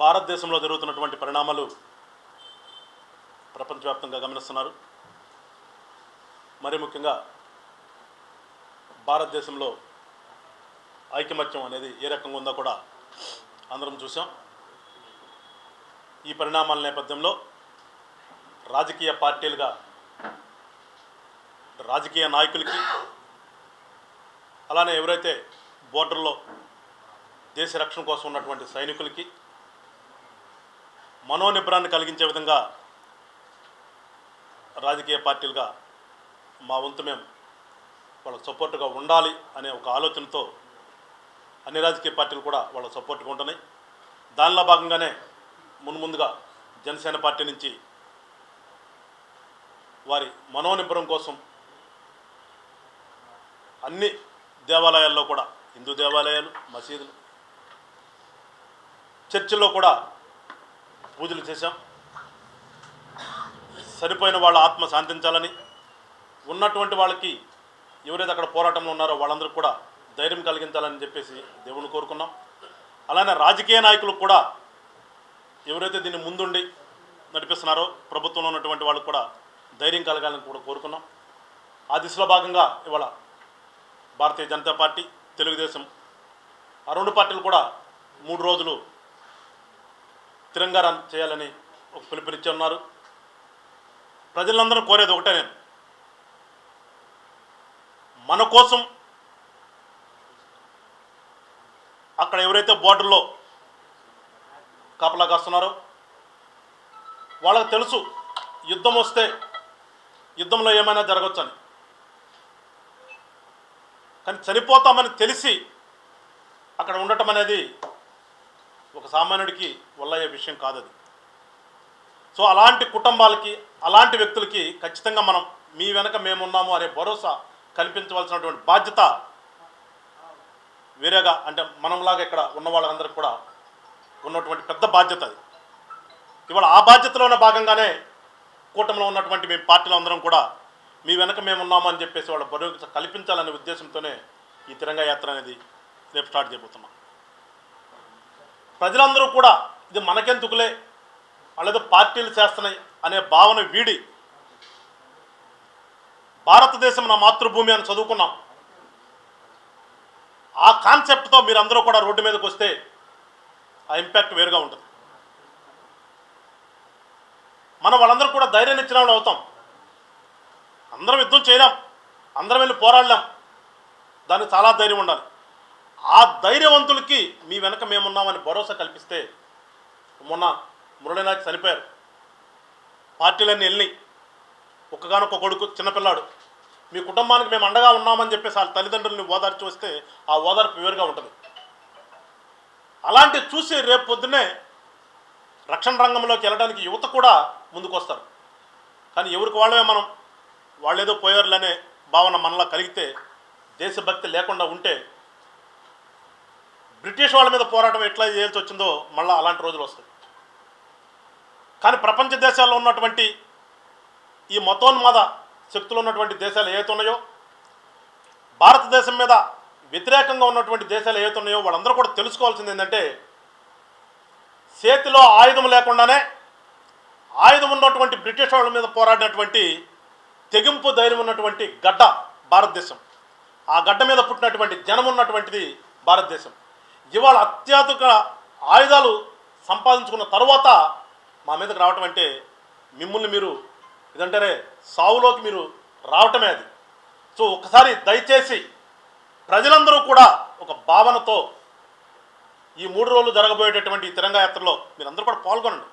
భారతదేశంలో జరుగుతున్నటువంటి పరిణామాలు ప్రపంచవ్యాప్తంగా గమనిస్తున్నారు. మరి ముఖ్యంగా భారతదేశంలో ఐకమత్యం అనేది ఏ రకంగా ఉందో కూడా అందరం చూసాం ఈ పరిణామాల నేపథ్యంలో రాజకీయ పార్టీలుగా రాజకీయ నాయకులకి అలానే ఎవరైతే బోర్డర్లో దేశ రక్షణ కోసం ఉన్నటువంటి సైనికులకి మనోనిబ్రాన్ని కలిగించే విధంగా రాజకీయ పార్టీలుగా మా వంతు మేము వాళ్ళకు సపోర్టుగా ఉండాలి అనే ఒక ఆలోచనతో అన్ని రాజకీయ పార్టీలు కూడా వాళ్ళకు సపోర్ట్గా ఉంటున్నాయి. దానిలో భాగంగానే మున్ముందుగా జనసేన పార్టీ నుంచి వారి మనోనిబ్బరం కోసం అన్ని దేవాలయాల్లో కూడా హిందూ దేవాలయాలు మసీదులు చర్చిల్లో కూడా పూజలు చేశాం. సరిపోయిన వాళ్ళ ఆత్మ శాంతించాలని ఉన్నటువంటి వాళ్ళకి ఎవరైతే అక్కడ పోరాటంలో ఉన్నారో వాళ్ళందరూ కూడా ధైర్యం కలిగించాలని చెప్పేసి దేవుని కోరుకున్నాం. అలానే రాజకీయ నాయకులకు కూడా ఎవరైతే దీన్ని ముందుండి నడిపిస్తున్నారో ప్రభుత్వంలో ఉన్నటువంటి వాళ్ళు కూడా ధైర్యం కలగాలని కూడా కోరుకున్నాం. ఆ దిశలో భాగంగా ఇవాళ భారతీయ జనతా పార్టీ తెలుగుదేశం ఆ రెండు పార్టీలు కూడా మూడు రోజులు తిరంగా రన్ చేయాలని ఒక పిలుపునిచ్చి ఉన్నారు. ప్రజలందరూ కోరేది ఒకటే నేను. మన కోసం అక్కడ ఎవరైతే బోర్డర్లో కాపలా కాస్తున్నారో వాళ్ళకి తెలుసు యుద్ధం వస్తే యుద్ధంలో ఏమైనా జరగవచ్చని కానీ చనిపోతామని తెలిసి అక్కడ ఉండటం అనేది ఒక సామాన్యుడికి వల్లయ్యే విషయం కాదు అది సో అలాంటి కుటుంబాలకి అలాంటి వ్యక్తులకి ఖచ్చితంగా మనం మీ వెనక మేమున్నాము అనే భరోసా కల్పించవలసినటువంటి బాధ్యత వేరేగా అంటే మనంలాగా ఇక్కడ ఉన్న వాళ్ళందరికీ కూడా ఉన్నటువంటి పెద్ద బాధ్యత అది. ఇవాళ ఆ బాధ్యతలోనే భాగంగానే కూటమిలో ఉన్నటువంటి మేము పార్టీలు అందరం కూడా మీ వెనక మేము అని చెప్పేసి వాళ్ళ భరోసా కల్పించాలనే ఉద్దేశంతోనే ఈ తిరంగా యాత్ర అనేది రేపు స్టార్ట్ చేయబోతున్నాం. ప్రజలందరూ కూడా ఇది మనకెందుకులే? వాళ్ళేదో పార్టీలు చేస్తున్నాయి అనే భావన వీడి భారతదేశం నా మాతృభూమి అని చదువుకున్నాం. ఆ కాన్సెప్ట్తో మీరందరూ కూడా రోడ్డు మీదకి వస్తే ఆ ఇంపాక్ట్ వేరుగా ఉంటుంది. మనం వాళ్ళందరూ కూడా ధైర్యాన్ని ఇచ్చిన వాళ్ళు అవుతాం. అందరం యుద్ధం చేయలేం. అందరం వెళ్ళి పోరాడలేం. దానికి చాలా ధైర్యం ఉండాలి. ఆ ధైర్యవంతులకి మీ వెనక మేమున్నామని భరోసా కల్పిస్తే మొన్న మురళీనాథ్ చనిపోయారు. పార్టీలన్నీ వెళ్ళి ఒక్కగానొక్క కొడుకు చిన్నపిల్లాడు. మీ కుటుంబానికి మేము అండగా ఉన్నామని చెప్పేసి వాళ్ళ తల్లిదండ్రులని ఓదార్చి వస్తే ఆ ఓదార్పు వేరుగా ఉంటుంది. అలాంటి చూసి రేపు పొద్దున్నే రక్షణ రంగంలోకి వెళ్ళడానికి యువత కూడా ముందుకొస్తారు. కానీ ఎవరికి వాళ్ళమే మనం వాళ్ళేదో పోయారులనే భావన మనలో కలిగితే దేశభక్తి లేకుండా ఉంటే బ్రిటిష్ వాళ్ళ మీద పోరాటం ఎట్లా చేయాల్సి వచ్చిందో మళ్ళీ అలాంటి రోజులు వస్తాయి. కానీ ప్రపంచ దేశాల్లో ఉన్నటువంటి ఈ మతోన్మాద శక్తులు ఉన్నటువంటి దేశాలు ఏవైతే ఉన్నాయో భారతదేశం మీద వ్యతిరేకంగా ఉన్నటువంటి దేశాలు ఏవైతే ఉన్నాయో వాళ్ళందరూ కూడా తెలుసుకోవాల్సింది ఏంటంటే చేతిలో ఆయుధం లేకుండానే ఆయుధం ఉన్నటువంటి బ్రిటిష్ వాళ్ళ మీద పోరాడినటువంటి తెగింపు ధైర్యం ఉన్నటువంటి గడ్డ భారతదేశం. ఆ గడ్డ మీద పుట్టినటువంటి జనం ఉన్నటువంటిది భారతదేశం. ఇవాళ అత్యాధునిక ఆయుధాలు సంపాదించుకున్న తర్వాత మా మీదకి రావటం అంటే మిమ్మల్ని మీరు ఇదంటారే సావులోకి మీరు రావటమే అది. సో ఒకసారి దయచేసి ప్రజలందరూ కూడా ఒక భావనతో ఈ మూడు రోజులు జరగబోయేటటువంటి ఈ తిరంగా యాత్రలో మీరందరూ కూడా పాల్గొనండి.